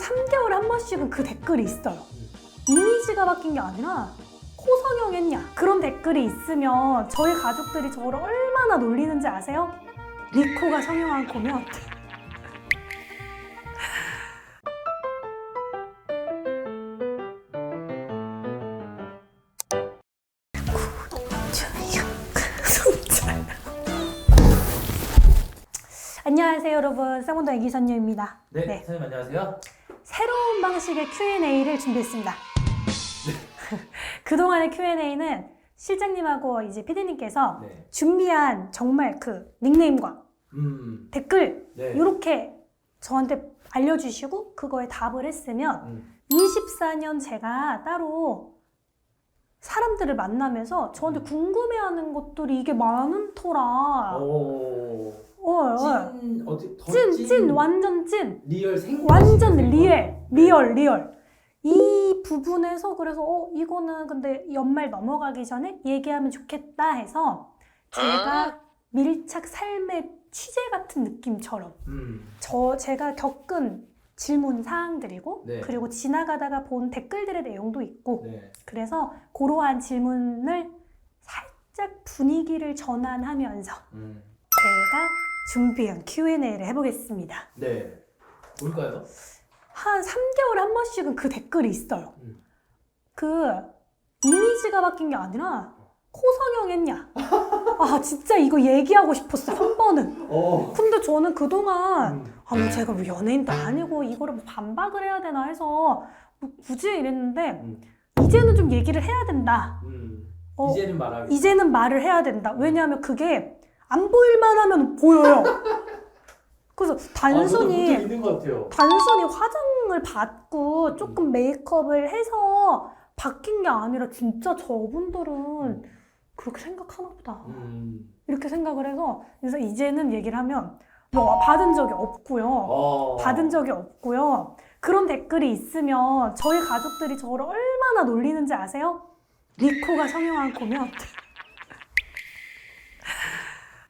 3개월에 한 번씩은 그 댓글이 있어요. 이미지가 바뀐 게 아니라 코 성형했냐 그런 댓글이 있으면 저희 가족들이 저를 얼마나 놀리는지 아세요? 리코가 성형한 코면 안녕하세요 여러분 쌍문동 애기선녀입니다 네, 네. 선생님 안녕하세요. 새로운 방식의 Q&A를 준비했습니다. 그동안의 Q&A는 실장님하고 이제 피디님께서 네. 준비한 정말 그 닉네임과 음. 댓글 네. 이렇게 저한테 알려주시고 그거에 답을 했으면 음. 24년 제가 따로 사람들을 만나면서 저한테 음. 궁금해하는 것들이 이게 많더라. 오. 어, 어. 찐 어디 더 찐, 찐, 완전 찐. 리얼 생 완전 리얼, 리얼, 리얼. 이 부분에서 그래서 어 이거는 근데 연말 넘어가기 전에 얘기하면 좋겠다 해서 제가 밀착 삶의 취재 같은 느낌처럼 음. 저 제가 겪은 질문 사항들이고 네. 그리고 지나가다가 본 댓글들의 내용도 있고 네. 그래서 그러한 질문을 살짝 분위기를 전환하면서 음. 제가 준비한 Q&A를 해보겠습니다. 네. 뭘까요? 한 3개월에 한 번씩은 그 댓글이 있어요. 음. 그 이미지가 바뀐 게 아니라 코 성형했냐? 아 진짜 이거 얘기하고 싶었어 한 번은. 어. 근데 저는 그동안 음. 아 뭐 제가 뭐 연예인도 아니고 이거를 뭐 반박을 해야 되나 해서 뭐 굳이 이랬는데 음. 이제는 좀 얘기를 해야 된다. 음. 어, 이제는 말하기. 이제는 말을 해야 된다. 왜냐하면 그게 안 보일만 하면 보여요. 그래서 단순히 아, 있는 것 같아요. 단순히 화장을 받고 조금 메이크업을 해서 바뀐 게 아니라 진짜 저분들은 그렇게 생각하나 보다. 음. 이렇게 생각을 해서 그래서 이제는 얘기를 하면 뭐 받은 적이 없고요. 어. 받은 적이 없고요. 그런 댓글이 있으면 저희 가족들이 저를 얼마나 놀리는지 아세요? 리코가 성형한 코면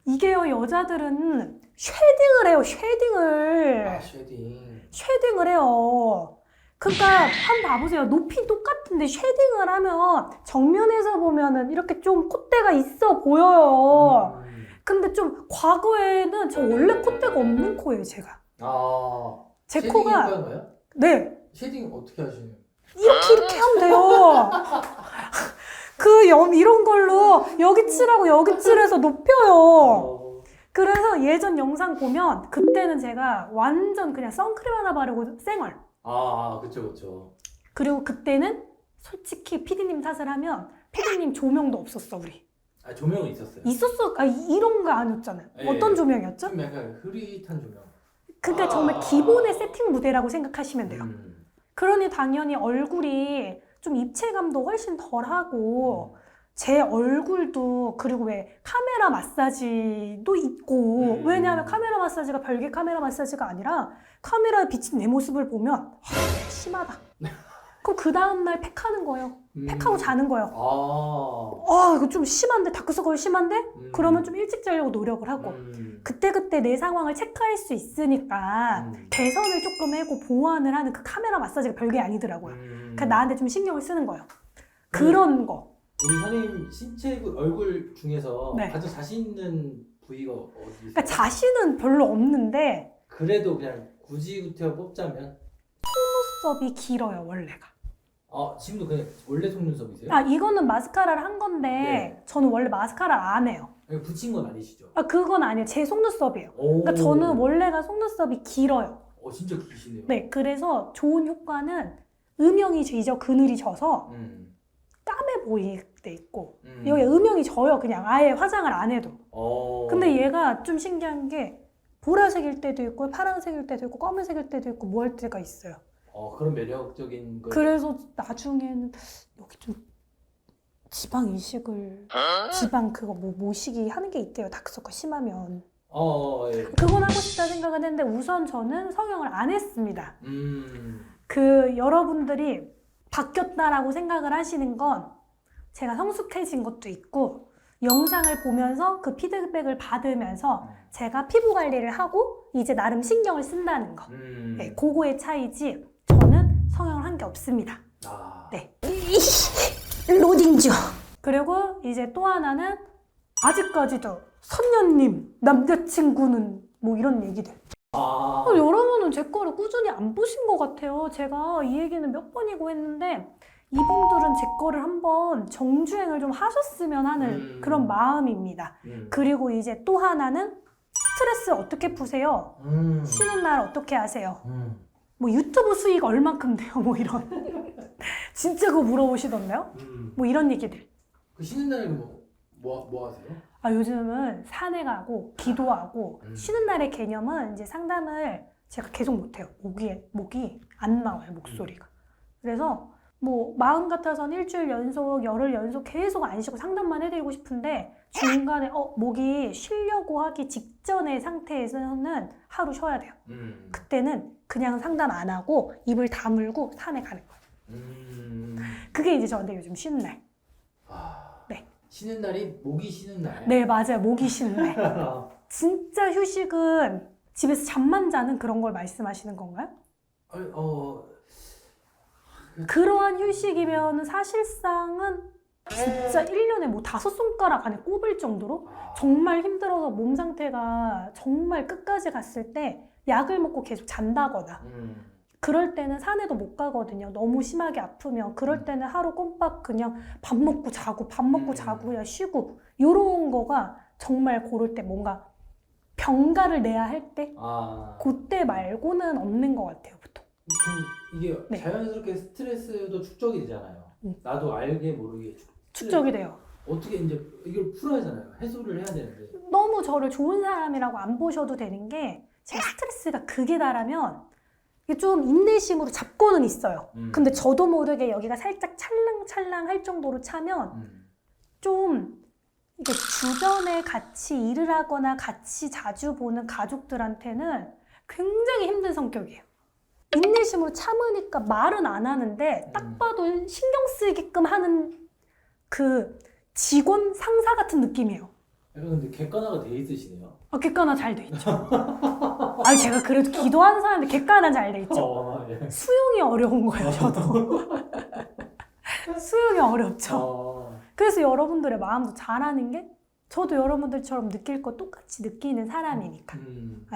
이게요 여자들은 쉐딩을 해요 쉐딩을 아, 쉐딩. 쉐딩을 해요. 그러니까 한번 봐보세요. 높이 똑같은데 쉐딩을 하면 정면에서 보면은 이렇게 좀 콧대가 있어 보여요. 음. 근데 좀 과거에는 저 원래 콧대가 없는 코예요, 제가. 아. 제 코가 효과인가요? 네 쉐딩 어떻게 하시는? 이렇게 이렇게 하면 돼요. 그 염 이런 걸로 여기 칠하고 여기 칠해서 높여요. 어. 그래서 예전 영상 보면 그때는 제가 완전 그냥 선크림 하나 바르고 쌩얼. 아, 그쵸, 그쵸. 그리고 그때는 솔직히 피디님 탓을 하면 피디님 조명도 없었어 우리 아, 조명은 있었어요. 있었어 아 이- 이런 거 아니었잖아요 예. 어떤 조명이었죠? 좀 약간 흐릿한 조명. 그러니까 아. 정말 기본의 세팅 무대라고 생각하시면 돼요 음. 그러니 당연히 얼굴이 좀 입체감도 훨씬 덜하고 제 얼굴도 그리고 왜 카메라 마사지도 있고 음. 왜냐하면 카메라 마사지가 별개 카메라 마사지가 아니라 카메라에 비친 내 모습을 보면 아, 심하다 그럼 그 다음날 팩하는 거예요 음. 팩하고 자는 거예요 아. 아 이거 좀 심한데 다크서클 심한데? 음. 그러면 좀 일찍 자려고 노력을 하고 음. 그때그때 내 상황을 체크할 수 있으니까 음. 개선을 조금 하고 보완을 하는 그 카메라 마사지가 별게 아니더라고요 음. 그러니까 나한테 좀 신경을 쓰는 거예요 그런 거 우리 선생님 신체 그 얼굴 중에서 네. 가장 자신 있는 부위가 어디세요? 그러니까 자신은 별로 없는데 그래도 그냥 굳이 구태여 뽑자면 속눈썹이 길어요 원래가 아 지금도 그냥 원래 속눈썹이세요? 아 이거는 마스카라를 한 건데 네. 저는 원래 마스카라를 안 해요 아니, 붙인 건 아니시죠? 아 그건 아니에요 제 속눈썹이에요 오. 그러니까 저는 원래가 속눈썹이 길어요 어 진짜 기시네요. 네 그래서 좋은 효과는 음영이 지져 그늘이 져서 음. 까매 보일 때 있고 음. 여기 음영이 져요 그냥 아예 화장을 안 해도 어. 근데 얘가 좀 신기한 게 보라색일 때도 있고 파란색일 때도 있고 검은색일 때도 있고 뭐 할 때가 있어요 어 그런 매력적인 걸. 그래서 나중에는 여기 좀 지방 이식을 지방 그거 뭐 모시기 하는 게 있대요 다크서클 심하면 어, 어 예. 그건 하고 싶다 생각은 했는데 우선 저는 성형을 안 했습니다 음. 그 여러분들이 바뀌었다라고 생각을 하시는 건 제가 성숙해진 것도 있고 영상을 보면서 그 피드백을 받으면서 제가 피부 관리를 하고 이제 나름 신경을 쓴다는 거. 음. 네, 그거의 차이지 없습니다. 아. 네. 로딩 중. 그리고 이제 또 하나는 아직까지도 선녀님 남자친구는 뭐 이런 얘기들. 여러분은 제 거를 꾸준히 안 보신 것 같아요. 제가 이 얘기는 몇 번이고 했는데 이분들은 제 거를 한번 정주행을 좀 하셨으면 하는 음. 그런 마음입니다. 음. 그리고 이제 또 하나는 스트레스 어떻게 푸세요? 음. 쉬는 날 어떻게 하세요? 음. 뭐 유튜브 수익 얼만큼 돼요? 뭐 이런. 진짜 그거 물어보시던데요? 음. 뭐 이런 얘기들. 그 쉬는 날에 뭐, 뭐, 뭐 하세요? 아, 요즘은 산에 가고 기도하고 음. 쉬는 날의 개념은 이제 상담을 제가 계속 못해요. 목이, 목이 안 나와요, 목소리가. 그래서 뭐 마음 같아서는 일주일 연속, 열흘 연속 계속 안 쉬고 상담만 해드리고 싶은데 중간에 어, 목이 쉬려고 하기 직전의 상태에서는 하루 쉬어야 돼요. 음. 그때는 그냥 상담 안 하고 입을 다물고 산에 가는 거예요. 음. 그게 이제 저한테 요즘 쉬는 날. 아. 네. 쉬는 날이 목이 쉬는 날. 네, 맞아요. 목이 쉬는 날. 아, 진짜 휴식은 집에서 잠만 자는 그런 걸 말씀하시는 건가요? 어. 그러한 휴식이면 사실상은 진짜 1년에 뭐 다섯 손가락 안에 꼽을 정도로 아. 정말 힘들어서 몸 상태가 정말 끝까지 갔을 때 약을 먹고 계속 잔다거나 음. 그럴 때는 산에도 못 가거든요. 너무 심하게 아프면 그럴 때는 하루 꼼빡 그냥 밥 먹고 자고 밥 먹고 음. 자고 그냥 쉬고 요런 거가 정말 고를 때 뭔가 병가를 내야 할 때 아. 그때 말고는 없는 것 같아요, 보통. 그럼 이게 네. 자연스럽게 스트레스도 축적이 되잖아요. 음. 나도 알게 모르게 축- 축적이 돼요. 어떻게 이제 이걸 풀어야 하잖아요. 해소를 해야 되는데. 너무 저를 좋은 사람이라고 안 보셔도 되는 게 제가 스트레스가 극에 달하면 이게 좀 인내심으로 잡고는 있어요. 음. 근데 저도 모르게 여기가 살짝 찰랑찰랑 할 정도로 차면 음. 좀 이게 주변에 같이 일을 하거나 같이 자주 보는 가족들한테는 굉장히 힘든 성격이에요. 인내심으로 참으니까 말은 안 하는데 딱 음. 봐도 신경 쓰게끔 하는 그 직원 상사 같은 느낌이에요. 약간 근데 객관화가 돼 있으시네요. 아, 객관화 잘 돼 있죠. 아, 제가 그래도 기도하는 사람인데 객관화 잘 돼 있죠. 어, 예. 수용이 어려운 거예요, 저도. 수용이 어렵죠. 어. 그래서 여러분들의 마음도 잘하는 게 저도 여러분들처럼 느낄 거 똑같이 느끼는 사람이니까. 음.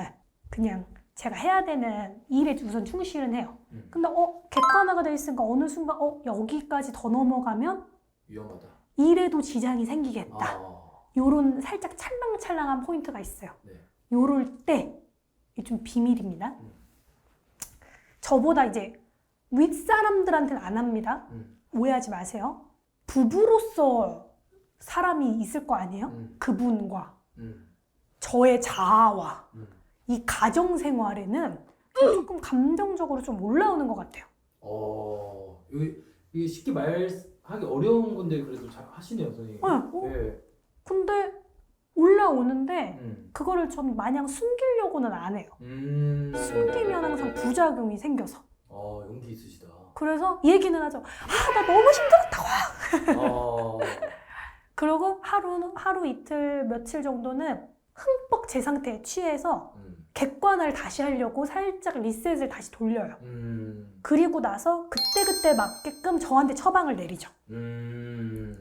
그냥 제가 해야 되는 일에 우선 충실은 해요. 음. 근데 어, 객관화가 돼 있으니까 어느 순간 어, 여기까지 더 넘어가면 위험하다. 일에도 지장이 생기겠다. 아. 요런 살짝 찰랑찰랑한 포인트가 있어요. 네. 요럴 때, 이게 좀 비밀입니다. 음. 저보다 이제 윗사람들한테는 안 합니다. 음. 오해하지 마세요. 부부로서 사람이 있을 거 아니에요? 음. 그분과 음. 저의 자아와 음. 이 가정 생활에는 저 조금 감정적으로 좀 올라오는 것 같아요. 어. 이게, 이게 쉽게 말하기 어려운 건데 그래도 잘 하시네요, 선생님. 어, 어. 예. 근데 올라오는데 음. 그거를 좀 마냥 숨기려고는 안 해요. 음. 숨기면 항상 부작용이 생겨서. 어, 용기 있으시다. 그래서 얘기는 하죠. 아, 나 너무 힘들었다. 어. 그리고 하루, 하루 이틀, 며칠 정도는 흠뻑 제 상태에 취해서 음. 객관을 다시 하려고 살짝 리셋을 다시 돌려요. 음. 그리고 나서 그때그때 맞게끔 저한테 처방을 내리죠. 음.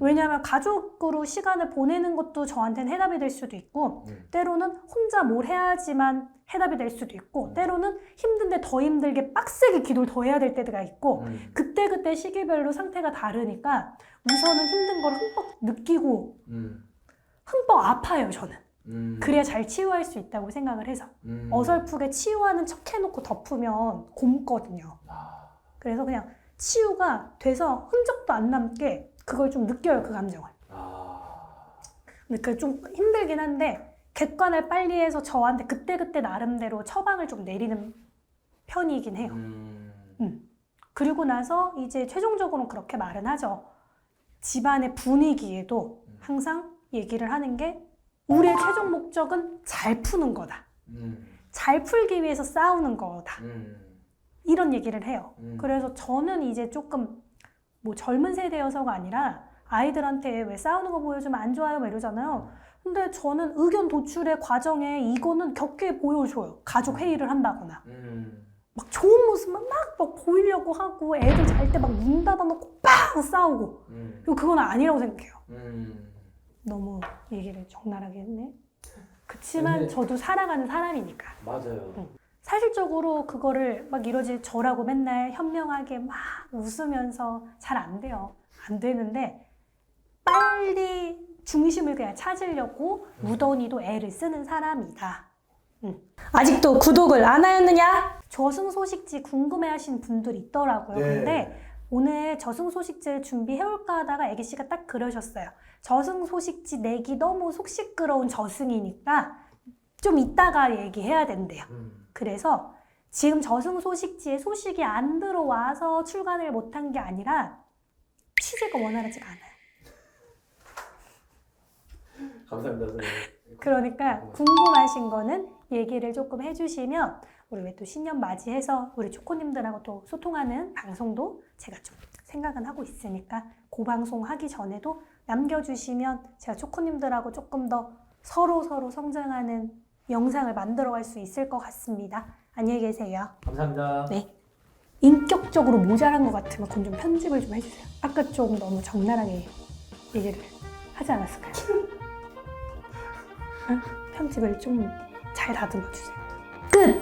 왜냐하면 가족으로 시간을 보내는 것도 저한테는 해답이 될 수도 있고, 음. 때로는 혼자 뭘 해야지만 해답이 될 수도 있고, 음. 때로는 힘든데 더 힘들게 빡세게 기도를 더 해야 될 때가 있고, 음. 그때그때 시기별로 상태가 다르니까 우선은 힘든 걸 흠뻑 느끼고 음. 흠뻑 아파요, 저는. 음. 그래야 잘 치유할 수 있다고 생각을 해서. 음. 어설프게 치유하는 척 해놓고 덮으면 곪거든요. 아. 그래서 그냥 치유가 돼서 흔적도 안 남게 그걸 좀 느껴요, 그 감정을. 아. 근데 그게 좀 힘들긴 한데, 객관을 빨리 해서 저한테 그때 그때 나름대로 처방을 좀 내리는 편이긴 해요. 음. 그리고 나서 이제 최종적으로는 그렇게 말은 하죠. 집안의 분위기에도 음. 항상 얘기를 하는 게 우리의 최종 목적은 잘 푸는 거다. 음. 잘 풀기 위해서 싸우는 거다. 음. 이런 얘기를 해요. 음. 그래서 저는 이제 조금 뭐 젊은 세대여서가 아니라 아이들한테 왜 싸우는 거 보여주면 안 좋아요? 막 이러잖아요. 근데 저는 의견 도출의 과정에 이거는 격하게 보여줘요. 가족 회의를 한다거나. 음. 막 좋은 모습만 막, 막 보이려고 하고 애들 잘 때 막 문 닫아놓고 빵 싸우고 음. 그건 아니라고 생각해요. 음. 너무 얘기를 적나라하게 했네. 그치만 근데- 저도 살아가는 사람이니까. 맞아요. 응. 사실적으로 그거를 막 이러지 저라고 맨날 현명하게 막 웃으면서 잘 안 돼요. 안 되는데 빨리 중심을 그냥 찾으려고 음. 무던히도 애를 쓰는 사람이다. 응. 아직도 구독을 안 하였느냐? 저승소식지 궁금해하시는 분들 있더라고요. 네. 근데 오늘 저승소식지를 준비해올까 하다가 애기 씨가 딱 그러셨어요. 저승소식지 내기 너무 속 시끄러운 저승이니까 좀 이따가 얘기해야 된대요. 음. 그래서 지금 저승 소식지에 소식이 안 들어와서 출간을 못한 게 아니라 취재가 원활하지가 않아요. 감사합니다, 선생님. 그러니까 궁금하신 거는 얘기를 조금 해주시면 우리 왜 또 신년 맞이해서 우리 초코님들하고 또 소통하는 방송도 제가 좀 생각은 하고 있으니까 그 방송 하기 전에도 남겨주시면 제가 초코님들하고 조금 더 서로 서로 성장하는 영상을 만들어갈 수 있을 것 같습니다. 안녕히 계세요. 감사합니다. 네. 인격적으로 모자란 것 같으면 그건 좀 편집을 좀 해주세요. 아까 좀 너무 적나라하게 얘기를 하지 않았을까요? 응? 편집을 좀 잘 다듬어 주세요. 끝!